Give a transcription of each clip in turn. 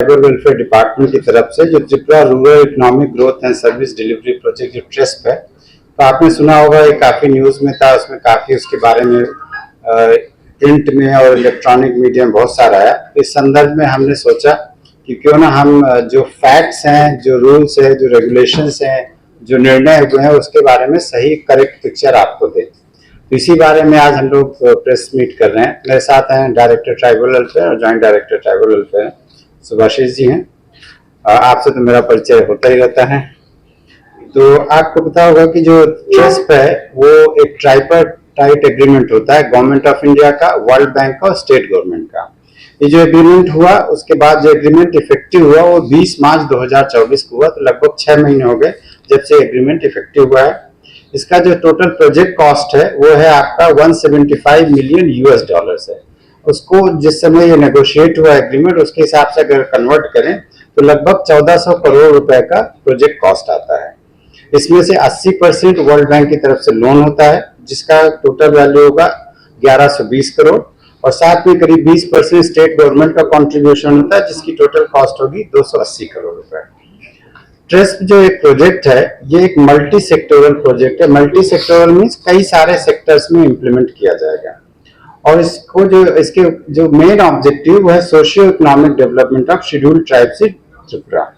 Tribal welfare department की तरफ़ से जो Tripura rural economic growth and service delivery project जो ट्रस्ट है तो आपने सुना होगा ये काफ़ी न्यूज़ में था, उसमें काफ़ी उसके बारे में प्रिंट में और इलेक्ट्रॉनिक मीडिया में बहुत सारा है। इस संदर्भ में हमने सोचा कि क्यों ना हम जो फैक्ट्स हैं, जो रूल्स है, जो रेगुलेशंस हैं, जो निर्णय हुए हैं, उसके बारे में सही करेक्ट पिक्चर आपको दें। तो इसी बारे में आज हम लोग प्रेस मीट कर रहे हैं। मेरे साथ हैं डायरेक्टर ट्राइबल वेलफेयर और joint director tribal welfare Subhashish ji हैं। आपसे तो मेरा परिचय होता ही रहता है। तो आपको पता होगा कि जो ट्रस्ट है, वो एक ट्राइपर टाइट एग्रीमेंट होता है गवर्नमेंट ऑफ़ इंडिया का वर्ल्ड बैंक का और स्टेट गवर्नमेंट का। ये जो एग्रीमेंट हुआ, उसके बाद जो एग्रीमेंट इफ़ेक्टिव हुआ, वो 20 मार्च 2024 को हुआ तो लगभग छह महीने हो गए जब से एग्रीमेंट इफ़ेक्टिव हुआ है। इसका जो टोटल प्रोजेक्ट कॉस्ट है, वो है आपका 175 मिलियन यूएस डॉलर्स है। उसको जिस समय ये नेगोशिएट हुआ एग्रीमेंट उसके हिसाब से अगर कन्वर्ट करें तो लगभग 1400 करोड़ रुपए का प्रोजेक्ट कॉस्ट आता है। इसमें से 80 परसेंट वर्ल्ड बैंक की तरफ़ से लोन होता है, जिसका टोटल वैल्यू होगा 1120 करोड़, और साथ में करीब 20 परसेंट स्टेट गवर्नमेंट का कंट्रीब्यूशन होता है, जिसकी टोटल कॉस्ट होगी 280 करोड़ रुपए। ट्रस्ट जो एक प्रोजेक्ट है, ये एक मल्टी सेक्टोरल प्रोजेक्ट है। मल्टी सेक्टोरल मीन्स कई सारे सेक्टर्स में इम्प्लीमेंट किया जाएगा। और इसको जो, इसके जो मेन ऑब्जेक्टिव है socio economic development of scheduled tribes in Tripura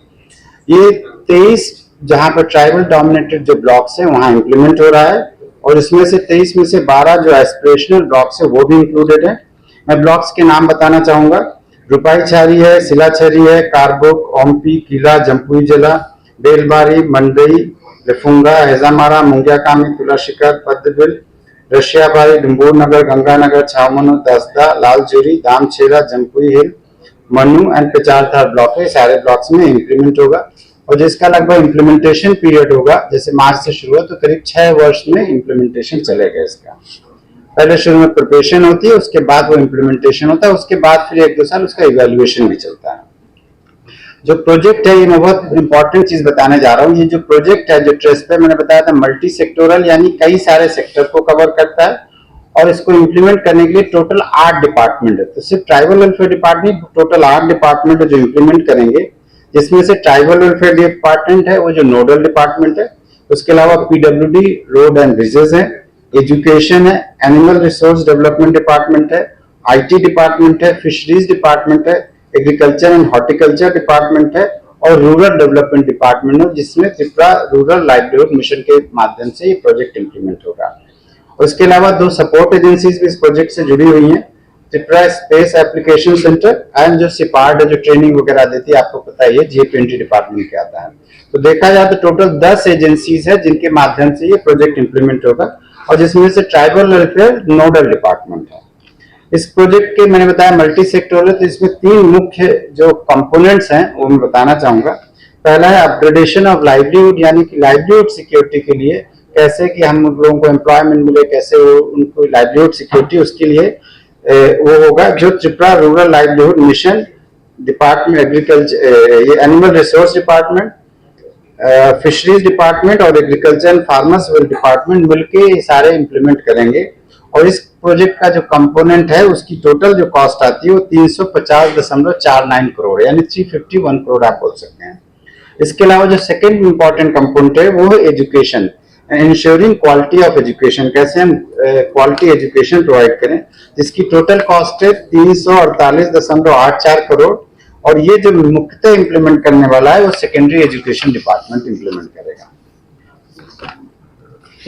ये तेईस जहाँ पर ट्राइबल डोमिनेटेड जो ब्लॉक्स हैं, वहाँ इम्प्लीमेंट हो रहा है और इसमें से तेईस में से बारह जो एस्पिरेशनल ब्लॉक्स है, वो भी इंक्लूडेड है। मैं ब्लॉक्स के नाम बताना चाहूँगा। रुपाई छारी है सिलाछरी है, कारबुक, ओमपी, किला जम्पुई जिला, बेलबारी, मंडई, लेफुंगा, हेजामारा, मुंगियाकामी, तुलाशिकर पद्मबिल डुम्बोर नगर Ganganagar, Chhawmanu, Dasda Laljuri Damchhara Jampui hill Manu and Pecharthal block है। सारे ब्लॉक्स में इंप्लीमेंट होगा। और जिसका लगभग इम्प्लीमेंटेशन पीरियड होगा, जैसे मार्च से शुरू हुआ तो करीब छह वर्ष में इम्प्लीमेंटेशन चलेगा इसका। पहले शुरू में प्रिपरेशन होती है, उसके बाद वो इम्प्लीमेंटेशन होता है, उसके बाद फिर एक दो साल उसका इवेल्युएशन भी चलता है। जो प्रोजेक्ट है, ये मैं बहुत इंपॉर्टेंट चीज़ बताने जा रहा हूँ। ये जो प्रोजेक्ट है, जो ट्रेस पे मैंने बताया था मल्टी सेक्टोरल यानी कई सारे सेक्टर को कवर करता है और इसको इम्प्लीमेंट करने के लिए टोटल आठ डिपार्टमेंट है। तो सिर्फ़ ट्राइबल वेलफेयर डिपार्टमेंट टोटल आठ डिपार्टमेंट है जो इम्प्लीमेंट करेंगे। जिसमें से ट्राइबल वेलफेयर डिपार्टमेंट है, वो जो नोडल डिपार्टमेंट है, उसके अलावा पीडब्ल्यूडी रोड एंड ब्रिजेस है एजुकेशन है एनिमल रिसोर्स डेवलपमेंट डिपार्टमेंट है आईटी डिपार्टमेंट है फिशरीज डिपार्टमेंट है एग्रीकल्चर एंड हॉर्टिकल्चर डिपार्टमेंट है और रूरल डेवलपमेंट डिपार्टमेंट है, जिसमें त्रिपुरा रूरल लाइवलीहुड मिशन के माध्यम से ये प्रोजेक्ट इम्प्लीमेंट होगा। और इसके अलावा दो सपोर्ट एजेंसीज भी इस प्रोजेक्ट से जुड़ी हुई हैं Tripura space application centre and जो सिपार्ड जो ट्रेनिंग वगैरह देती है, आपको पता ही है जी ट्वेंटी डिपार्टमेंट के आता है। तो देखा जाए तो टोटल दस एजेंसीज है, जिनके माध्यम से ये प्रोजेक्ट इम्प्लीमेंट होगा और जिसमें से ट्राइबल वेलफेयर नोडल डिपार्टमेंट है। इस प्रोजेक्ट के मैंने बताया मल्टी सेक्टोरल तो इसमें तीन मुख्य जो कंपोनेंट्स हैं वो मैं बताना चाहूँगा। पहला है अपग्रेडेशन ऑफ़ लाइवलीहुड यानी कि लाइवलीहुड सिक्योरिटी के लिए कैसे कि हम उन लोगों को एम्प्लॉयमेंट मिले कैसे उनको लाइवलीहुड सिक्योरिटी उसके लिए ए, वो होगा। जो Tripura rural livelihood mission department agriculture ये animal resource department fisheries department और एग्रीकल्चर एंड फार्मर्स डिपार्टमेंट मिलके ये सारे इम्प्लीमेंट करेंगे। और इस प्रोजेक्ट का जो कंपोनेंट है, उसकी टोटल जो कॉस्ट आती है, वो तीन सौ पचास दशमलव चार नाइन करोड़ यानी थ्री फिफ्टी वन करोड़ आप बोल सकते हैं। इसके अलावा जो सेकेंड इंपॉर्टेंट कंपोनेंट है, वो है education ensuring quality of education कैसे हम क्वालिटी एजुकेशन प्रोवाइड करें, जिसकी टोटल कॉस्ट है तीन सौ अड़तालीस दशमलव आठ चार करोड़। और ये जो मुख्यतः इम्प्लीमेंट करने वाला है, वो सेकेंडरी एजुकेशन डिपार्टमेंट इम्प्लीमेंट करेगा।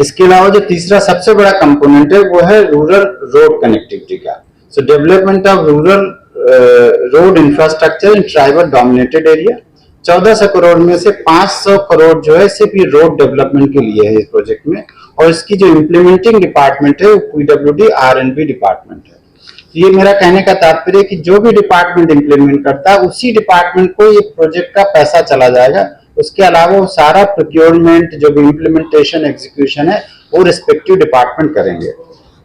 इसके अलावा जो तीसरा सबसे बड़ा कंपोनेंट है, वो है रूरल रोड कनेक्टिविटी का। So development of rural road infrastructure in tribal dominated area 1400 crore में से 500 करोड़ जो है, सिर्फ़ ये रोड डेवलपमेंट के लिए है इस प्रोजेक्ट में। और इसकी जो इम्प्लीमेंटिंग डिपार्टमेंट है, वो PWD R and B department है। तो ये मेरा कहने का तात्पर्य कि जो भी डिपार्टमेंट इम्प्लीमेंट करता है, उसी डिपार्टमेंट को ये प्रोजेक्ट का पैसा चला जाएगा। उसके अलावा वो सारा प्रोक्योरमेंट जो भी इम्प्लीमेंटेशन एग्जीक्यूशन है, वो रिस्पेक्टिव डिपार्टमेंट करेंगे।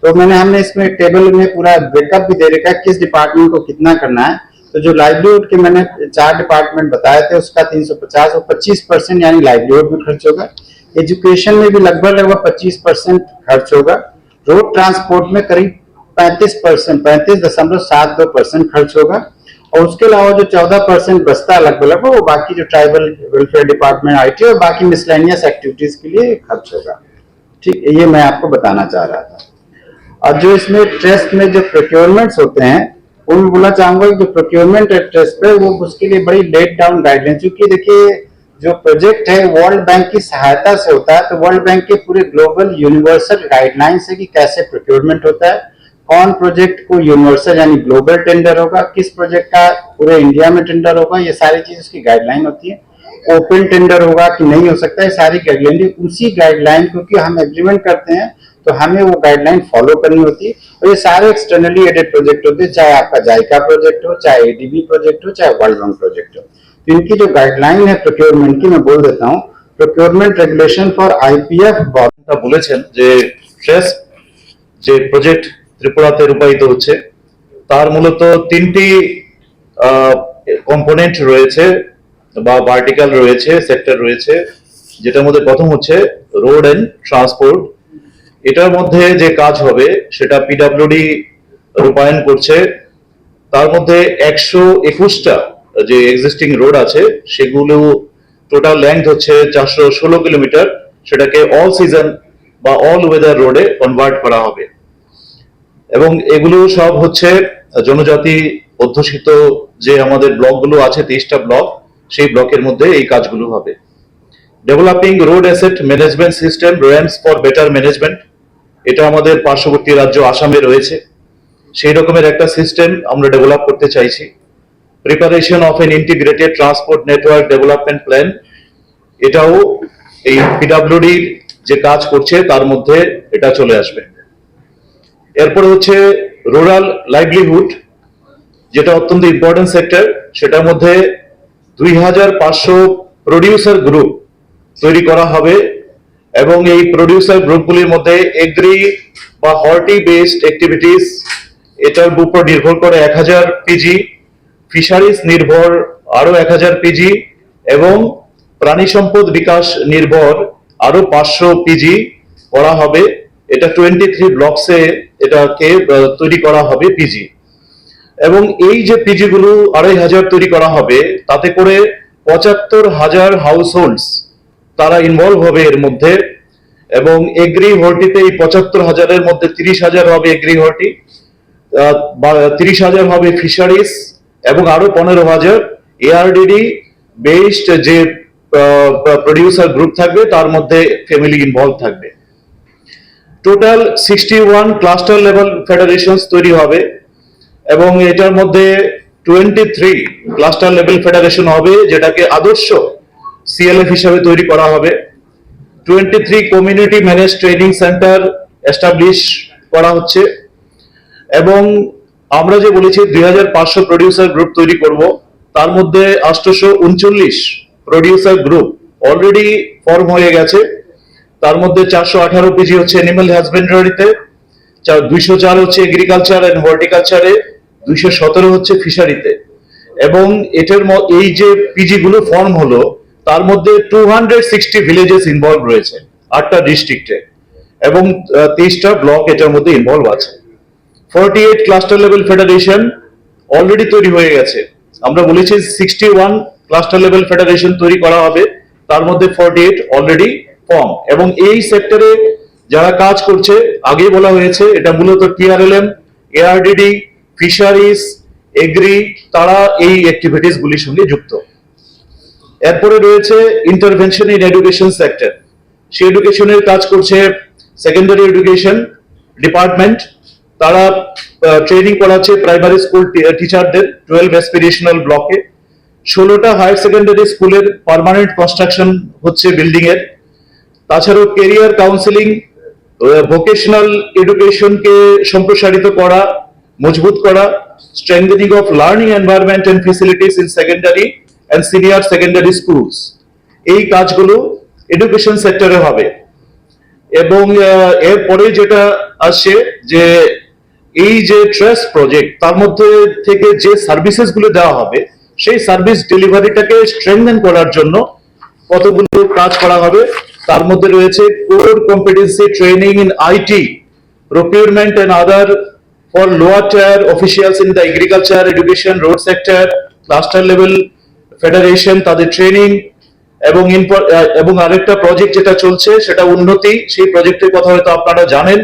तो मैंने, हमने इसमें टेबल में पूरा ब्रेकअप भी दे रखा है, किस डिपार्टमेंट को कितना करना है। तो जो लाइवलीहुड के मैंने चार डिपार्टमेंट बताए थे, उसका 350 और 25 परसेंट यानी लाइवलीहुड में खर्च होगा। एजुकेशन में भी लगभग लगभग 25 परसेंट खर्च होगा। रोड ट्रांसपोर्ट में करीब 35 परसेंट, पैंतीस दशमलव सात दो परसेंट खर्च होगा। और उसके अलावा जो चौदह परसेंट बचता है लगभग लगभग, वो बाकी जो ट्राइबल वेलफेयर डिपार्टमेंट, आईटी और बाकी मिसलेनियस एक्टिविटीज़ के लिए खर्च होगा। ठीक, ये मैं आपको बताना चाह रहा था। और जो इसमें ट्रस्ट में जो प्रोक्योरमेंट्स होते हैं वो मैं बोलना चाहूँगा जो प्रोक्योरमेंट है ट्रस्ट पे वो उसके लिए बड़ी लेट डाउन गाइडलाइन क्योंकि देखिए, जो प्रोजेक्ट है वर्ल्ड बैंक की सहायता से होता है तो वर्ल्ड बैंक के पूरे ग्लोबल यूनिवर्सल गाइडलाइंस है कि कैसे प्रोक्योरमेंट होता है। कौन प्रोजेक्ट को यूनिवर्सल यानी ग्लोबल टेंडर होगा किस प्रोजेक्ट का पूरे इंडिया में टेंडर होगा ये सारी चीज उसकी गाइडलाइन होती है ओपन टेंडर होगा कि नहीं हो सकता है सारी गाइडलाइन उसी गाइडलाइन क्योंकि हम एग्रीमेंट करते हैं तो हमें वो गाइडलाइन फॉलो करनी होती है और ये सारे एक्सटर्नली एडेड प्रोजेक्ट होते हैं चाहे आपका जायका प्रोजेक्ट हो चाहे एडीबी प्रोजेक्ट हो चाहे वर्ल्ड बैंक प्रोजेक्ट हो तो इनकी जो गाइडलाइन है प्रोक्योरमेंट की मैं बोल देता हूँ प्रोक्योरमेंट रेगुलेशन फॉर आईपीएफ তা বলেছেন যে ট্রেস যে প্রজেক্ট ত্রিপুরাতে রূপায়িত হচ্ছে। তার মূলত তিনটি কম্পোনেন্ট রয়েছে বা ভার্টিক্যাল রয়েছে সেক্টর রয়েছে, যেটার মধ্যে প্রথম হচ্ছে রোড এন্ড ট্রান্সপোর্ট এটার মধ্যে যে কাজ হবে, সেটা পিডাব্লিউডি রূপায়ণ করছে। তার মধ্যে একশো একুশটা যে এক্সিস্টিং রোড আছে, সেগুলো টোটাল লেন্থ হচ্ছে চারশো ষোলো কিলোমিটার। সেটাকে অল সিজন বা অল ওয়েদার রোডে কনভার্ট করা হবে। এবং এগুলো সব হচ্ছে জনজাতি অধ্যুষিত যে আমাদের ব্লকগুলো আছে, তেইশটা ব্লক, সেই ব্লকের মধ্যে এই কাজগুলো হবে। Developing road asset management system RAMS for better management এটা আমাদের পার্শ্ববর্তী রাজ্য আসামে রয়েছে। সেই রকমের একটা সিস্টেম আমরা ডেভেলপ করতে চাইছি। Preparation of an integrated transport network development plan এটাও এই পিডাব্লিউডির যে কাজ করছে, তার মধ্যে এটা চলে আসবে। এরপরে হচ্ছে রুরাল লাইভলিহুড যেটা অত্যন্ত ইম্পর্টেন্ট সেক্টর সেটার মধ্যে দুই হাজার পাঁচশো প্রডিউসার গ্রুপ তৈরি করা হবে এবং এই প্রডিউসার গ্রুপগুলির মধ্যে এগ্রি বা হর্টি বেসড অ্যাক্টিভিটিস এটার উপর নির্ভর করে এক হাজার পিজি ফিশারিজ নির্ভর আরও এক হাজার পিজি এবং প্রাণী সম্পদ বিকাশ নির্ভর আরও পাঁচশো পিজি করা হবে। এটা টোয়েন্টি থ্রি ব্লকসে এটাকে তৈরি করা হবে পিজি এবং এই যে পিজি গুলো আড়াই হাজার তৈরি করা হবে, তাতে করে পঁচাত্তর হাজার হাউস হোল্ডস তারা ইনভলভ হবে এর মধ্যে। এবং এগ্রি হর্টিতে এই পঁচাত্তর হাজারের মধ্যে তিরিশ হাজার হবে এগ্রি হর্টি তিরিশ হাজার হবে ফিশারিজ এবং আরও পনেরো হাজার এআরডিডি বেসড যে প্রডিউসার গ্রুপ থাকবে, তার মধ্যে ফ্যামিলি ইনভলভ থাকবে। Total sixty one cluster level federation তৈরি হবে এবং এটার মধ্যে twenty three cluster level federation হবে, যেটাকে আদর্শ সিএলএফ হিসাবে তৈরি করা হবে। Twenty three community manage training centre establish করা হচ্ছে। এবং আমরা যে বলেছি দুই হাজার পাঁচশো প্রডিউসার গ্রুপ তৈরি করব, তার মধ্যে আটশোশো উনচল্লিশ প্রডিউসার গ্রুপ অলরেডি ফর্ম হয়ে গেছে। তার মধ্যে চারশো আঠারো পিজি হচ্ছে অ্যানিমাল হাজবেন্ডারিতে দুইশো চার হচ্ছে এগ্রিকালচার এন্ড হর্টিকালচারে দুইশো সতেরো হচ্ছে ফিশারিতে এবং এটার এই যে পিজি গুলো ফর্ম হলো, তার মধ্যে two hundred sixty villages involve রয়েছে, আটটা ডিস্ট্রিক্টে এবং তেইশটা ব্লক এটার মধ্যে ইনভলভ আছে। Forty eight cluster level federation already তৈরি হয়ে গেছে। আমরা বলেছি sixty one cluster level federation তৈরি করা হবে, তার মধ্যে ফর্টি এইট অলরেডি ফর্ম এবং এই সেক্টরে যারা কাজ করছে আগে বলা হয়েছে, এটা মূলত টিআরএলএম এআরডিডি ফিশারিজ এগ্রি তারা এই অ্যাক্টিভিটিস গুলির সঙ্গে যুক্ত। এরপরে রয়েছে ইন্টারভেনশন ইন এডুকেশন সেক্টর সে এডুকেশনের কাজ করছে সেকেন্ডারি এডুকেশন ডিপার্টমেন্ট তারা ট্রেনিং করাচ্ছে প্রাইমারি স্কুল টিচারদের টুয়েলভ অ্যাসপিরেশনাল ব্লকে ষোলোটা হায়ার সেকেন্ডারি স্কুলের পার্মানেন্ট কনস্ট্রাকশন হচ্ছে বিল্ডিং এর তাছাড়াও কেরিয়ার কাউন্সিলিং ভোকেশনাল এডুকেশনকে সম্প্রসারিত করা, মজবুত করা strengthening of learning environment and facilities in secondary and senior secondary schools এই কাজগুলো এডুকেশন সেক্টরে হবে। এবং এরপরে যেটা আসছে যে এই যে ট্রেস প্রজেক্ট তার মধ্যে থেকে যে সার্ভিসেসগুলো দেওয়া হবে, সেই সার্ভিস ডেলিভারিটাকে স্ট্রেংথেন করার জন্য কতগুলো কাজ করা হবে তার মধ্যে রয়েছে core competency training in IT procurement and other for lower tier officials in the agriculture education road sector, cluster level federation তাদের ট্রেনিং এবং এবং আরেকটা প্রজেক্ট যেটা চলছে সেটা উন্নতি সেই প্রজেক্টের কথা হয়তো আপনারা জানেন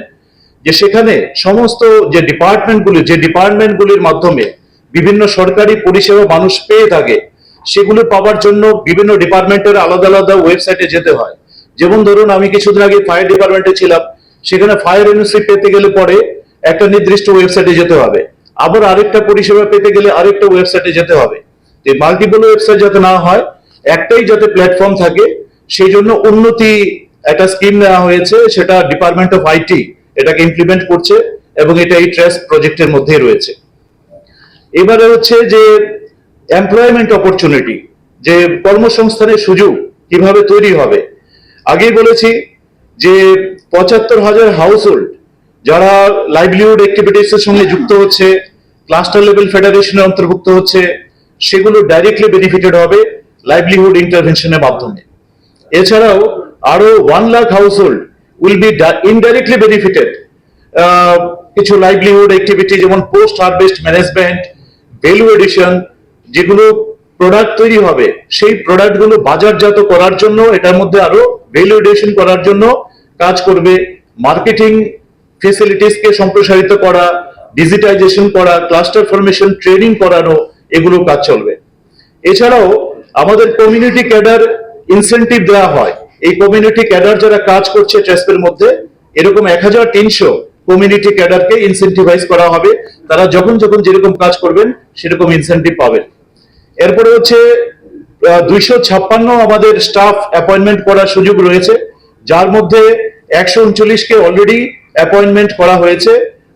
যে সেখানে সমস্ত যে ডিপার্টমেন্টগুলি যে ডিপার্টমেন্টগুলির মাধ্যমে বিভিন্ন সরকারি পরিষেবা মানুষ পেয়ে থাকে সেগুলো পাওয়ার জন্য বিভিন্ন ডিপার্টমেন্টের আলাদা আলাদা ওয়েবসাইটে যেতে হয়। যেমন ধরুন আমি কিছুদিন আগে ফায়ার ডিপার্টমেন্টে ছিলাম, সেখানে ফায়ার এনওসি পেতে গেলে পরে একটা নির্দিষ্ট ওয়েবসাইটে যেতে হবে। আবার আরেকটা পরিষেবা পেতে গেলে আরেকটা ওয়েবসাইটে যেতে হবে। এই মাল্টিপল ওয়েবসাইট যাতে না হয়, একটাই যাতে প্ল্যাটফর্ম থাকে, সেই জন্য উন্নতি একটা স্কিম নেওয়া হয়েছে, সেটা ডিপার্টমেন্ট অফ আইটি এটাকে ইমপ্লিমেন্ট করছে এবং এটা এই ট্রেস প্রজেক্টের মধ্যেই রয়েছে। এবারে হচ্ছে যে এমপ্লয়মেন্ট অপরচুনিটি যে কর্মসংস্থানের সুযোগ কীভাবে তৈরি হবে আগেই বলেছি যে পঁচাত্তর হাজার হাউস হোল্ড যারা লাইভলিহুড অ্যাক্টিভিটিস এর সঙ্গে যুক্ত হচ্ছে ক্লাস্টার লেভেল ফেডারেশনে অন্তর্ভুক্ত হচ্ছে, সেগুলো ডাইরেক্টলি বেনিফিটেড হবে লাইভলিহুড ইন্টারভেনশনের মাধ্যমে। এছাড়াও আরও one lakh household will be indirectly benefited কিছু লাইভলিহুড অ্যাক্টিভিটি যেমন post harvest management value addition যেগুলো প্রোডাক্ট তৈরি হবে, সেই প্রোডাক্টগুলো বাজারজাত করার জন্য, এটার মধ্যে আরও ভ্যালু এডিশন করার জন্য কাজ করবে মার্কেটিং ফেসিলিটিস কে সম্প্রসারিত করা ডিজিটাইজেশন করা ক্লাস্টার ফরমেশন ট্রেনিং করানো, এগুলো কাজ চলবে। এছাড়াও আমাদের কমিউনিটি ক্যাডার ইনসেন্টিভ দেওয়া হয়। এই কমিউনিটি ক্যাডার যারা কাজ করছে ট্রেসপের মধ্যে, এরকম এক হাজার তিনশো কমিউনিটি ক্যাডারকে ইনসেন্টিভাইজ করা হবে। তারা যখন যখন যেরকম কাজ করবেন, সেরকম ইনসেন্টিভ পাবেন। এরপরে হচ্ছে দুইশো ছাপ্পান্ন আমাদের স্টাফ অ্যাপয়েন্টমেন্ট করার সুযোগ রয়েছে। যার মধ্যে একশো উনচল্লিশকে অলরেডি অ্যাপয়েন্টমেন্ট করা হয়েছে।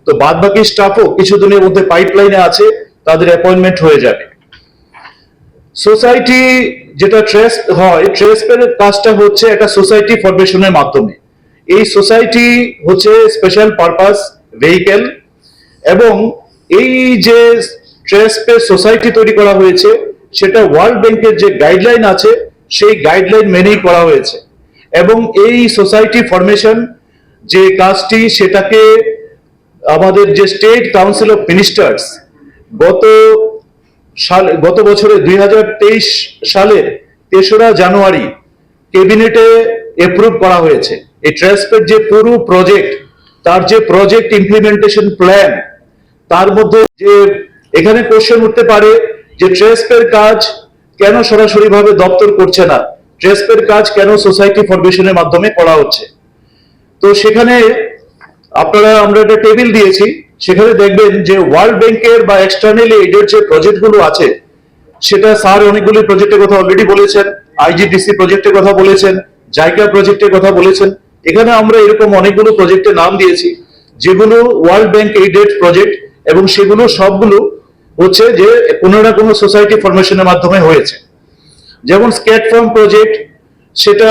তো বাদ বাকি স্টাফও কিছুদিনের মধ্যে পাইপলাইনে আছে, তাদের অ্যাপয়েন্টমেন্ট হয়ে যাবে। সোসাইটি যেটা ট্রেস হয় ট্রেসপের কাজটা হচ্ছে একটা সোসাইটি ফরমেশনের মাধ্যমে। এই সোসাইটি হচ্ছে স্পেশাল পারপাস ভেহিকেল এবং এই যে ট্রেসপে সোসাইটি তৈরি করা হয়েছে সেটা ওয়ার্ল্ড ব্যাংকের যে গাইডলাইন আছে, সেই গাইডলাইন মেনেই করা হয়েছে। এবং এই সোসাইটি ফরমেশন যে কাজটি, সেটাকে আমাদের যে স্টেট কাউন্সিল অফ মিনিস্টার্স গত সাল, গত বছরে দুই সালের তেসরা জানুয়ারি ক্যাবিনেটে এপ্রুভ করা হয়েছে। এই ট্রান্সপের যে পুরো প্রজেক্ট তার যে প্রজেক্ট ইমপ্লিমেন্টেশন প্ল্যান তার মধ্যে যে এখানে কোশ্চেন উঠতে পারে যে ট্রেসপের কাজ কেন সরাসরি ভাবে দপ্তর করছে না? ট্রেসপের কাজ কেন সোসাইটি ফরমেশনের মাধ্যমে করা হচ্ছে? তো সেখানে আপনারা, আমরা একটা টেবিল দিয়েছি। সেখানে দেখবেন যে ওয়ার্ল্ড ব্যাংকের বা এক্সটার্নালি এইডের যে প্রজেক্টগুলো আছে, সেটা স্যার অনেকগুলি প্রজেক্টের কথা অলরেডি বলেছেন আইজিডিসি প্রজেক্টের কথা বলেছেন জায়গা প্রজেক্টের কথা বলেছেন। এখানে আমরা এরকম অনেকগুলো প্রজেক্টের নাম দিয়েছি, যেগুলো ওয়ার্ল্ড ব্যাংক এইডেড প্রজেক্ট এবং সেগুলো সবগুলো হচ্ছে যে কোনো না কোনো সোসাইটি ফরমেশনের মাধ্যমে হয়েছে। যেমন স্কেট ফার্ম প্রজেক্ট সেটা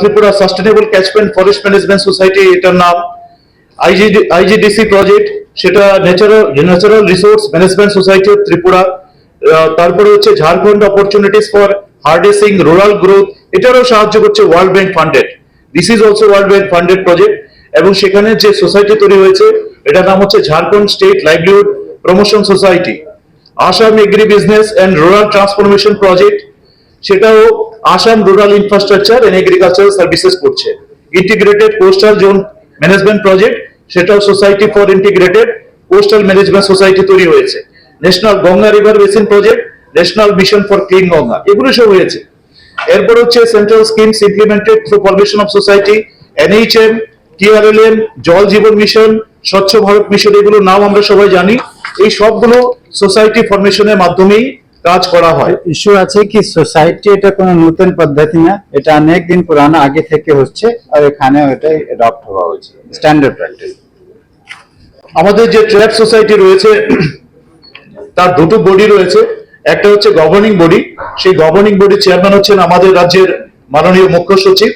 Tripura sustainable catchment forest management society এটার নাম। আইজিডি আইজিডিসি প্রজেক্ট সেটা natural natural resource management society Tripura. তারপরে হচ্ছে Jharkhand opportunities for harnessing rural growth এটারও সাহায্য করছে world bank funded this is also world bank funded project এবং সেখানে যে সোসাইটি তৈরি হয়েছে, এটার নাম হচ্ছে Jharkhand state livelihood promotion society Assam agri business and rural transformation project সেটাও Assam rural infrastructure and agricultural services করছে। Integrated coastal zone management project সেটাও society for integrated coastal management society তৈরি হয়েছে। National Ganga river basin project national mission for clean Ganga এগুলো সব হয়েছে। এরপর হচ্ছে central schemes implemented through formation of society NHM TRLM Jal Jeevan mission স্বচ্ছ Bharat mission এগুলোর নাম আমরা সবাই জানি। এই সবগুলো সোসাইটি ফরমেশনের মাধ্যমেই কাজ করা হয়। ইস্যু আছে কি সোসাইটি এটা কোনো নতুন পদ্ধতি না এটা অনেক দিন পুরানো আগে থেকে হচ্ছে আর এখানে ওটাই অ্যাডপ্ট হওয়া হয়েছে স্ট্যান্ডার্ড প্র্যাকটিস আমাদের যে ট্র্যাপ সোসাইটি রয়েছে তার দুটো বডি রয়েছে একটা হচ্ছে গভর্নিং বডি সেই গভর্নিং বডির চেয়ারম্যান হচ্ছেন আমাদের রাজ্যের মাননীয় মুখ্য সচিব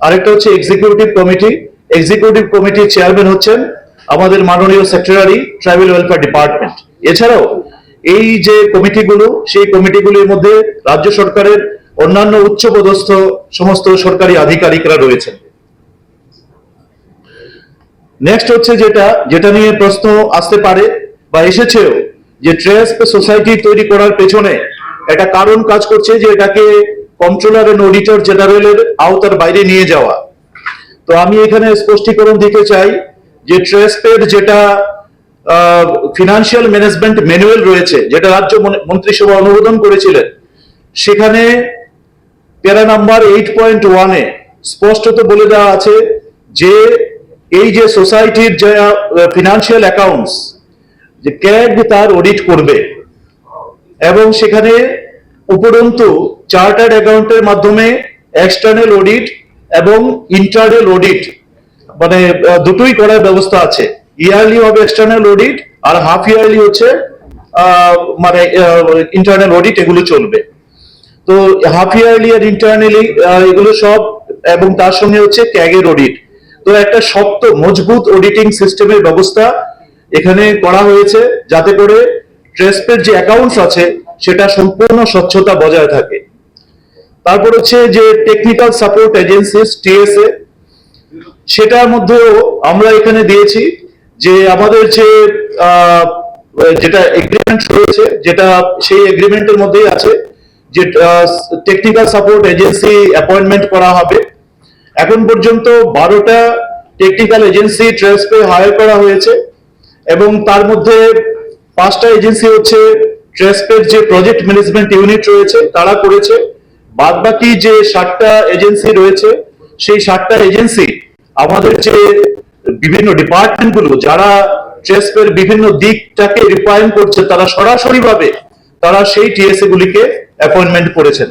আরেকটা হচ্ছে এক্সিকিউটিভ কমিটি এক্সিকিউটিভ কমিটির চেয়ারম্যান হচ্ছেন আমাদের মাননীয় সেক্রেটারি ট্রাইবেল ওয়েলফেয়ার ডিপার্টমেন্ট এছাড়াও এই যে কমিটিগুলো, সেই কমিটিগুলির মধ্যে রাজ্য সরকারের অন্যান্য উচ্চপদস্থ সমস্ত সরকারি আধিকারিকরা রয়েছেন। নেক্সট হচ্ছে যেটা যেটা নিয়ে প্রশ্ন আসতে পারে বা এসেছেও, যে ট্রেস সোসাইটি তৈরি করার পেছনে একটা কারণ কাজ করছে যে এটাকে কন্ট্রোলার এন্ড অডিটর জেনারেলের আওতার বাইরে নিয়ে যাওয়া। তো আমি এখানে স্পষ্টীকরণ দিতে চাই যে ট্রেসপের যেটা ফিনান্সিয়াল ম্যানেজমেন্ট ম্যানুয়াল রয়েছে, যেটা রাজ্য মন- মন্ত্রিসভা অনুমোদন করেছিলেন, সেখানে প্যারা নাম্বার এইট পয়েন্ট ওয়ানে স্পষ্টত বলে দেওয়া আছে যে, এই যে সোসাইটির যে ফিনান্সিয়াল অ্যাকাউন্টস যে ক্যাগ তার অডিট করবে এবং সেখানে উপরন্তু চার্টার্ড অ্যাকাউন্টের মাধ্যমে এক্সটার্নাল অডিট এবং ইন্টারনাল অডিট মানে দুটোই করার ব্যবস্থা আছে। ইয়ারলি হবে এক্সটার্নাল অডিট আর হাফ ইয়ারলি হচ্ছে মানে ইন্টারনাল অডিট এগুলো চলবে। তো হাফ ইয়ারলি আর ইন্টারনালি এগুলো সব এবং তার সঙ্গে হচ্ছে ক্যাগের অডিট তো একটা শক্ত, মজবুত অডিটিং সিস্টেমের ব্যবস্থা এখানে করা হয়েছে যাতে করে ট্রেসপের যে অ্যাকাউন্টস আছে, সেটা সম্পূর্ণ স্বচ্ছতা বজায় থাকে। তারপর হচ্ছে যে টেকনিক্যাল সাপোর্ট এজেন্সিস টিএসএ সেটার মধ্যেও আমরা এখানে দিয়েছি যে আমাদের যে যেটা এগ্রিমেন্ট রয়েছে, যেটা সেই এগ্রিমেন্টের মধ্যেই আছে যে টেকনিক্যাল সাপোর্ট এজেন্সি অ্যাপয়েন্টমেন্ট করা হবে। এখন পর্যন্ত বারোটা টেকনিক্যাল এজেন্সি ট্রেসপে হায়ার করা হয়েছে এবং তার মধ্যে পাঁচটা এজেন্সি হচ্ছে ট্রেসপের যে প্রজেক্ট ম্যানেজমেন্ট ইউনিট রয়েছে, তারা করেছে। বাদ বাকি যে ষাটটা এজেন্সি রয়েছে, সেই ষাটটা এজেন্সি আমাদের যে বিভিন্ন ডিপার্টমেন্টগুলো যারা ট্রেসপের বিভিন্ন দিকটাকে রিফাইন করছে, তারা সরাসরি ভাবে তারা সেই টিএসএ গুলিকে অ্যাপয়েন্টমেন্ট করেছেন।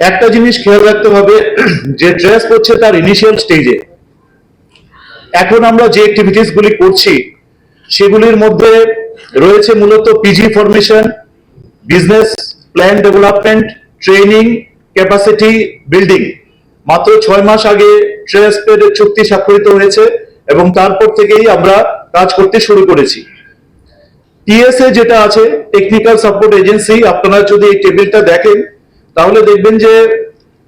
একটা জিনিস খেয়াল রাখতে হবে, যে ড্রেস হচ্ছে তার ইনিশিয়াল স্টেজে এখন আমরা যে অ্যাক্টিভিটিস গুলি করছি, সেগুলির মধ্যে রয়েছে মূলত PG formation business plan development training capacity building মাত্র ছয় মাস আগে ট্রেসপের চুক্তি স্বাক্ষরিত হয়েছে এবং তারপর থেকেই আমরা কাজ করতে শুরু করেছি। টিএসএ যেটা আছে টেকনিক্যাল সাপোর্ট এজেন্সি আপনারা যদি এই টেবিলটা দেখেন, তাহলে দেখবেন যে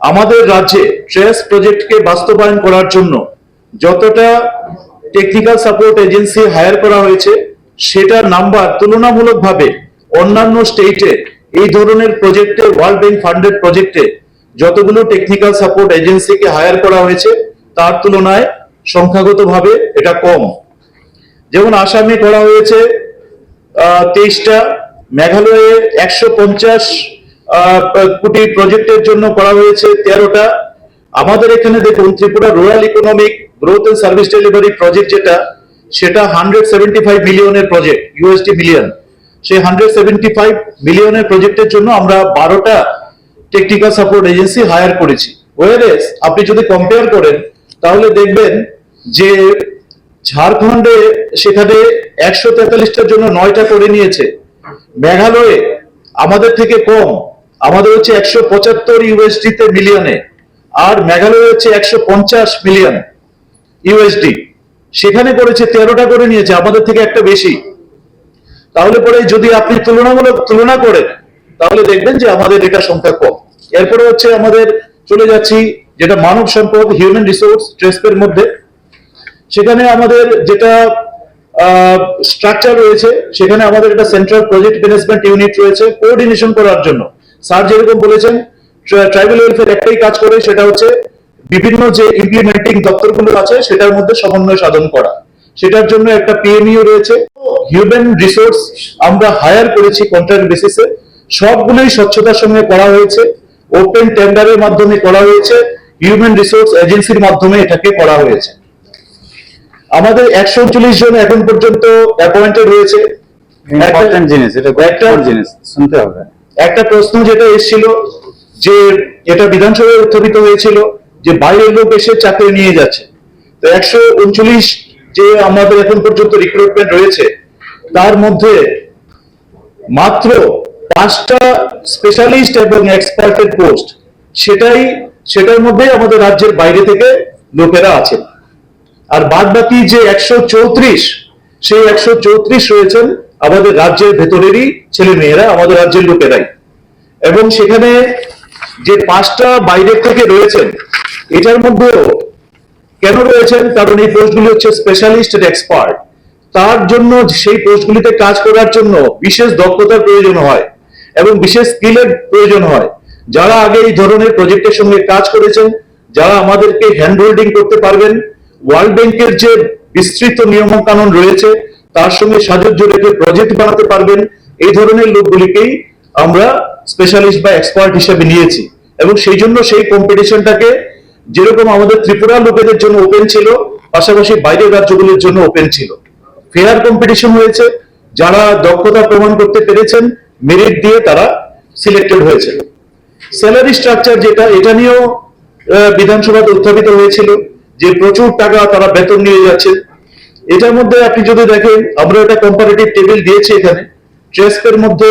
আমাদের রাজ্যে ট্রেস প্রজেক্টকে বাস্তবায়ন করার জন্য যতটা টেকনিক্যাল সাপোর্ট এজেন্সি হায়ার করা হয়েছে, সেটার নাম্বার তুলনামূলকভাবে অন্যান্য স্টেটে এই ধরনের প্রজেক্টে ওয়ার্ল্ড ব্যাংক ফান্ডেড প্রজেক্টে যতগুলো টেকনিক্যাল সাপোর্ট এজেন্সিকে হায়ার করা হয়েছে, তার তুলনায় সংখ্যাগতভাবে এটা কম। যেমন আসামে করা হয়েছে তেইশটা, মেঘালয়ে একশো পঞ্চাশ কোটি প্রজেক্টের জন্য করা হয়েছে তেরোটা। আমাদের এখানে দেখুন, Tripura rural economic growth and service delivery project যেটা, সেটা হান্ড্রেড সেভেন্টি ফাইভ মিলিয়নের প্রজেক্ট ইউএসডি মিলিয়ন সেই হান্ড্রেড সেভেন্টি ফাইভ মিলিয়নের প্রজেক্টের জন্য আমরা বারোটা টেকনিক্যাল সাপোর্ট এজেন্সি হায়ার করেছি। ওয়ারেস আপনি যদি কম্পেয়ার করেন, তাহলে দেখবেন যে ঝাড়খণ্ডে সেখানে একশো তেতাল্লিশটার জন্য নয়টা করে নিয়েছে। মেঘালয়ে আমাদের থেকে কম। আমাদের হচ্ছে একশো পঁচাত্তর ইউএসডি তে মিলিয়নে আর মেঘালয় হচ্ছে একশো পঞ্চাশ মিলিয়ন ইউএসডি সেখানে করেছে তেরোটা করে নিয়েছে। আমাদের থেকে একটা বেশি। তাহলে পরে যদি আপনি তুলনামূলক তুলনা করেন, তাহলে দেখবেন যে আমাদের এটা সংখ্যা কম। এরপরে হচ্ছে আমাদের চলে যাচ্ছি, যেটা মানব সম্পদ হিউম্যান রিসোর্স ট্রেসপের মধ্যে। সেখানে আমাদের যেটা স্ট্রাকচার রয়েছে, সেখানে আমাদের একটা সেন্ট্রাল প্রজেক্ট ম্যানেজমেন্ট ইউনিট রয়েছে কোঅর্ডিনেশন করার জন্য। স্যার যেরকম বলেছেন ট্রাইবাল ওয়েলফেয়ার একটাই কাজ করে, সেটা হচ্ছে বিভিন্ন যে ইমপ্লিমেন্টিং দপ্তরগুলো আছে, সেটার মধ্যে সমন্বয় সাধন করা। সেটার জন্য একটা পিএমইউ রয়েছে। হিউম্যান রিসোর্স আমরা হায়ার করেছি কন্ট্রাক্ট বেসিসে সবগুলোই স্বচ্ছতার সঙ্গে করা হয়েছে। ওপেন টেন্ডারের মাধ্যমে করা হয়েছে। হিউম্যান রিসোর্স এজেন্সির মাধ্যমে এটাকে করা হয়েছে। আমাদের একশো উনচল্লিশ জন এখন পর্যন্ত অ্যাপয়েন্টেড রয়েছে। জিনিস এটা জিনিস শুনতে হবে। একটা প্রশ্ন যেটা এসেছিল যে এটা বিধানসভায় উত্থাপিত হয়েছিল যে বাইরের লোক এসে চাকরি নিয়ে যাচ্ছে। তো একশো উনচল্লিশ যে আমাদের এখন পর্যন্ত রিক্রুটমেন্ট রয়েছে, তার মধ্যে মাত্র পাঁচটা স্পেশালিস্ট এবং এক্সপার্টের পোস্ট সেটাই, সেটার মধ্যে আমাদের রাজ্যের বাইরে থেকে লোকেরা আছেন। আর বাদ বাকি যে একশো চৌত্রিশ, সেই একশো চৌত্রিশ রয়েছেন আমাদের রাজ্যের ভেতরেরই ছেলে মেয়েরা আমাদের রাজ্যের লোকেরাই। এবং সেখানে যে পাঁচটা বাইরের থেকে রয়েছেন, এটার মধ্যেও কেন রয়েছেন? কারণ এই পোস্টগুলি হচ্ছে স্পেশালিস্ট এক্সপার্ট তার জন্য সেই পোস্টগুলিতে কাজ করার জন্য বিশেষ দক্ষতার প্রয়োজন হয় এবং বিশেষ স্কিলের প্রয়োজন হয়। যারা আগে এই ধরনের প্রজেক্টের সঙ্গে কাজ করেছেন, যারা আমাদেরকে হ্যান্ড হোল্ডিং করতে পারবেন ওয়ার্ল্ড ব্যাংকের যে বিস্তৃত নিয়ম কানুন রয়েছে, তার সঙ্গে সাজুজ্য রেখে প্রজেক্ট বানাতে পারবেন, এই ধরনের লোকগুলিকেই আমরা স্পেশালিস্ট বা এক্সপার্ট হিসেবে নিয়েছি। এবং সেই জন্য সেই কম্পিটিশনটাকে যেরকম আমাদের ত্রিপুরা লোকেদের জন্য ওপেন ছিল, পাশাপাশি বাইরের রাজ্যগুলির জন্য ওপেন ছিল। ফেয়ার কম্পিটিশন হয়েছে, যারা দক্ষতা প্রমাণ করতে পেরেছেন মেরিট দিয়ে তারা সিলেক্টেড হয়েছে। স্যালারি স্ট্রাকচার যেটা, এটা নিয়েও বিধানসভাতে উত্থাপিত হয়েছিল, যে প্রচুর টাকা তারা বেতন নিয়ে যাচ্ছে। এটার মধ্যে আপনি যদি দেখেন, আমরা একটা কম্পারেটিভ টেবিল দিয়েছি এখানে। ট্রেস্পের মধ্যে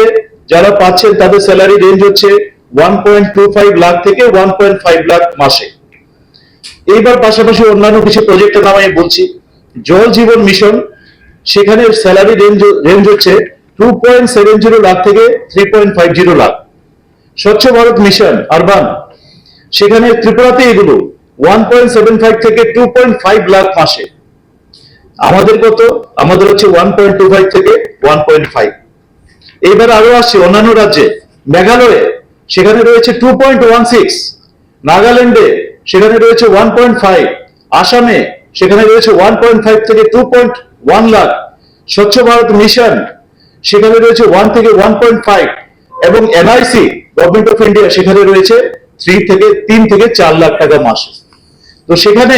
যারা পাচ্ছেন, তাদের স্যালারি রেঞ্জ হচ্ছে one point two five lakh থেকে ওয়ান পয়েন্ট ফাইভ লাখ মাসে। এইবার পাশাপাশি অন্যান্য কিছু প্রজেক্টের নাম আমি বলছি। জল জীবন মিশন সেখানে স্যালারি রেঞ্জ রেঞ্জ হচ্ছে two point seven zero lakh থেকে three point five zero lakh স্বচ্ছ ভারত মিশন আরবান সেখানে ত্রিপুরাতে এগুলো ওয়ান পয়েন্ট সেভেন ফাইভ থেকে টু পয়েন্ট ফাইভ লাখ মাসে। আমাদের কত? আমাদের হচ্ছে ওয়ান পয়েন্ট টু ফাইভ থেকে ওয়ান পয়েন্ট ফাইভ এইবার আরও আসছে অন্যান্য রাজ্যে। মেঘালয়ে, সেখানে রয়েছে টু পয়েন্ট ওয়ান সিক্স নাগাল্যান্ডে সেখানে রয়েছে ওয়ান পয়েন্ট ফাইভ আসামে সেখানে রয়েছে ওয়ান পয়েন্ট ফাইভ থেকে টু পয়েন্ট ওয়ান লাখ। স্বচ্ছ ভারত মিশন সেখানে রয়েছে ওয়ান থেকে ওয়ান পয়েন্ট ফাইভ এবং এনআইসি গভর্নমেন্ট অফ ইন্ডিয়া সেখানে রয়েছে থ্রি থেকে, তিন থেকে চার লাখ টাকা মাসে। তো সেখানে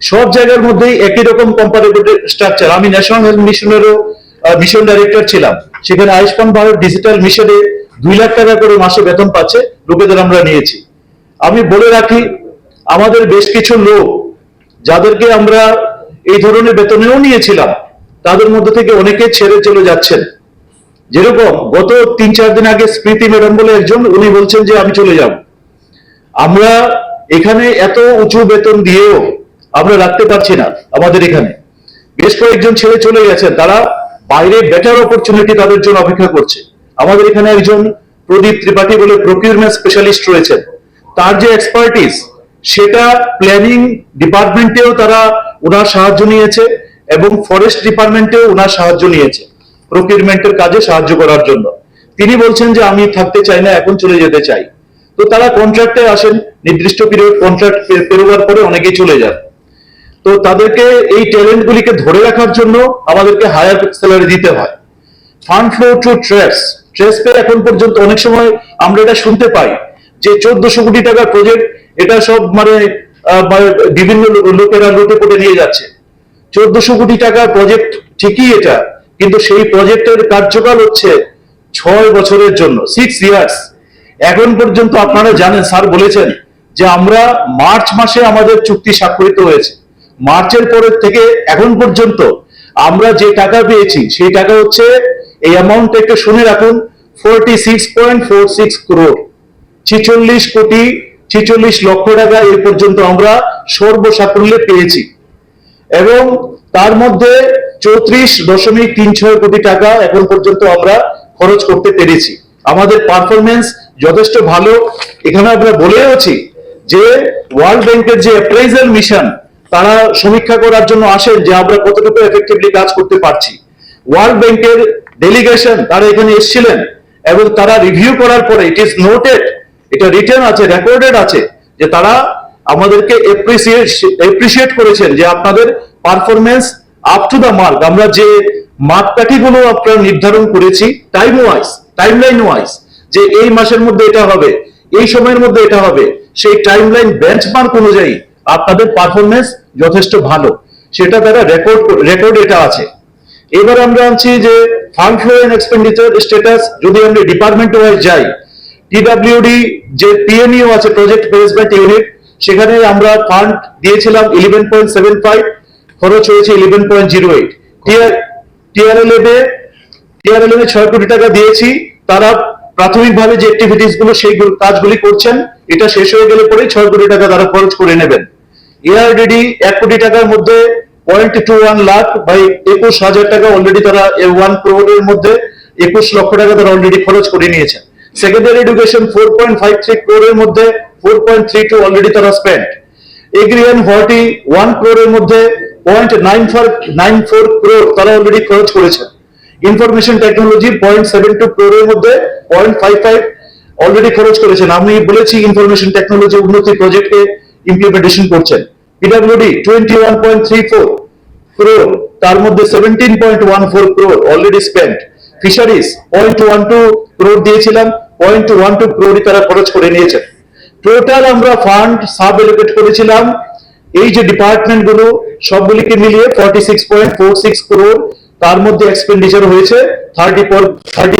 সব জায়গার মধ্যেই একই রকম কম্পারেটিভ স্ট্রাকচার আমি ন্যাশনাল হেলথ মিশনেরও মিশন ডাইরেক্টর ছিলাম। সেখানে আয়ুষ্মান ভারত ডিজিটাল মিশনে দুই লাখ টাকা করে মাসে বেতন পাচ্ছে, লোকেদের আমরা নিয়েছি। আমি বলে রাখি আমাদের বেশ কিছু লোক যাদেরকে আমরা এই ধরনের বেতনেও নিয়েছিলাম, তাদের মধ্যে থেকে অনেকে ছেড়ে চলে যাচ্ছেন। যেরকম গত তিন চার দিন আগে স্মৃতি ম্যাডাম বলে একজন, উনি বলছেন যে আমি চলে যাব। আমরা এখানে এত উঁচু বেতন দিয়েও আমরা রাখতে পারছি না আমাদের এখানে। বেশ কয়েকজন ছেলে চলে গেছেন তারা বাইরে বেটার অপরচুনিটি তাদের জন্য অপেক্ষা করছে। আমাদের এখানে একজন প্রদীপ ত্রিপাঠী বলে প্রকিউরমেন্ট স্পেশালিস্ট রয়েছেন। তার যে এক্সপার্টিস সেটা প্ল্যানিং ডিপার্টমেন্টেও তারা ওনার সাহায্য নিয়েছে এবং ফরেস্ট ডিপার্টমেন্টেও ওনার সাহায্য নিয়েছে প্রকিউরমেন্টের কাজে সাহায্য করার জন্য। তিনি বলছেন যে, আমি থাকতে চাই না, এখন চলে যেতে চাই। তো তারা কন্ট্রাক্টে আসেন, নির্দিষ্ট পিরিয়ড কন্ট্রাক্ট পেরোবার পরে অনেকেই চলে যান। তো তাদেরকে এই ট্যালেন্ট গুলিকে ধরে রাখার জন্য আমাদেরকে হায়ার স্যালারি দিতে হয়। Fund flow to trace trace pay এখন পর্যন্ত অনেক সময় আমরা এটা শুনতে পাই যে চোদ্দশো কোটি টাকার প্রজেক্ট এটা সব মানে মানে বিভিন্ন লোকেরা লুটে পুটে নিয়ে যাচ্ছে। চোদ্দশো কোটি টাকার প্রজেক্ট ঠিকই এটা, কিন্তু সেই প্রজেক্টের কার্যকাল হচ্ছে ছয় বছরের জন্য সিক্স ইয়ার্স এখন পর্যন্ত আপনারা জানেন, স্যার বলেছেন যে আমরা মার্চ মাসে আমাদের চুক্তি স্বাক্ষরিত হয়েছে। মার্চের পরের থেকে এখন পর্যন্ত আমরা যে টাকা পেয়েছি, সেই টাকা হচ্ছে, এই অ্যামাউন্ট একটু শুনে রাখুন forty six point four six crore ছিচল্লিশ কোটি ছিচল্লিশ লক্ষ টাকা এই পর্যন্ত আমরা সর্বসাকুল্যে পেয়েছি। এবং তার মধ্যে চৌত্রিশ দশমিক তিন ছয় কোটি টাকা এখন পর্যন্ত আমরা খরচ করতে পেরেছি। আমাদের পারফরমেন্স যথেষ্ট ভালো। এখানে আমরা বলেওছি যে ওয়ার্ল্ড ব্যাংকের যে অ্যাপ্রাইজাল মিশন তারা সমীক্ষা করার জন্য আসেন যে আমরা কতটুকু এফেক্টিভলি কাজ করতে পারছি। ওয়ার্ল্ড ব্যাংকের ডেলিগেশন তারা এখানে এসেছিলেন এবং তারা রিভিউ করার পরে ইট ইজ নোটেড এটা রিটার্ন আছে রেকর্ডেড আছে, যে তারা আমাদেরকে এপ্রিসিয়েট করেছেন যে আপনাদের performance up to the mark আমরা যে মাপকাঠিগুলো আপনারা নির্ধারণ করেছি time wise timeline wise যে এই মাসের মধ্যে এটা হবে, এই সময়ের মধ্যে এটা হবে, সেই টাইমলাইন বেঞ্চমার্ক অনুযায়ী আপনাদের পারফরমেন্স যথেষ্ট ভালো। সেটা তারা রেকর্ড রেকর্ড এটা আছে। এবার আমরা আনছি যে fund flow and expenditure status যদি আমরা ডিপার্টমেন্ট ওয়াইজ যাই টিডাব্লিউডি যে পিএনইউ আছে প্রজেক্ট ম্যানেজমেন্ট ইউনিট সেখানে আমরা ফান্ড দিয়েছিলাম ইলেভেন পয়েন্ট সেভেন ফাইভ খরচ হয়েছে ইলেভেন পয়েন্ট জিরো এইট এ টিআরএলএম ছয় কোটি টাকা দিয়েছি। তারা প্রাথমিকভাবে যে অ্যাক্টিভিটিসগুলো, সেই কাজগুলি করছেন, এটা শেষ হয়ে গেলে পরে ছয় কোটি টাকা তারা খরচ করে নেবেন। এআরডিডি এক কোটি টাকার মধ্যে point two one lakh by একুশ হাজার টাকা অলরেডি তারা ওয়ান ক্রোডের মধ্যে একুশ লক্ষ টাকা তারা অলরেডি খরচ করে নিয়েছেন। Secondary education four point five three ক্রোডের মধ্যে four point three two already তারা স্পেন্ড এগ্রিয়ান ফর্টি ওয়ান ক্রোরের মধ্যে point nine four nine four crore তারা অলরেডি খরচ করেছেন information technology point seven two ক্রোরের মধ্যে পয়েন্ট ফাইভ ফাইভ অলরেডি খরচ করেছেন। আমি বলেছি ইনফরমেশন টেকনোলজি উন্নতি প্রজেক্টে ইমপ্লিমেন্টেশন করছেন। PWD twenty one point three four crore তার মধ্যে seventeen point one four crore already spend fisheries point one two crore দিয়েছিলাম। পয়েন্ট ওয়ান টু ক্রোরই তারা খরচ করে নিয়েছেন টোটাল আমরা ফান্ড সাব এলোকেট করেছিলাম। এই যে ডিপার্টমেন্টগুলো, সবগুলিকে মিলিয়ে forty six point four six crore তার মধ্যে এক্সপেন্ডিচার হয়েছে। Thirty thirty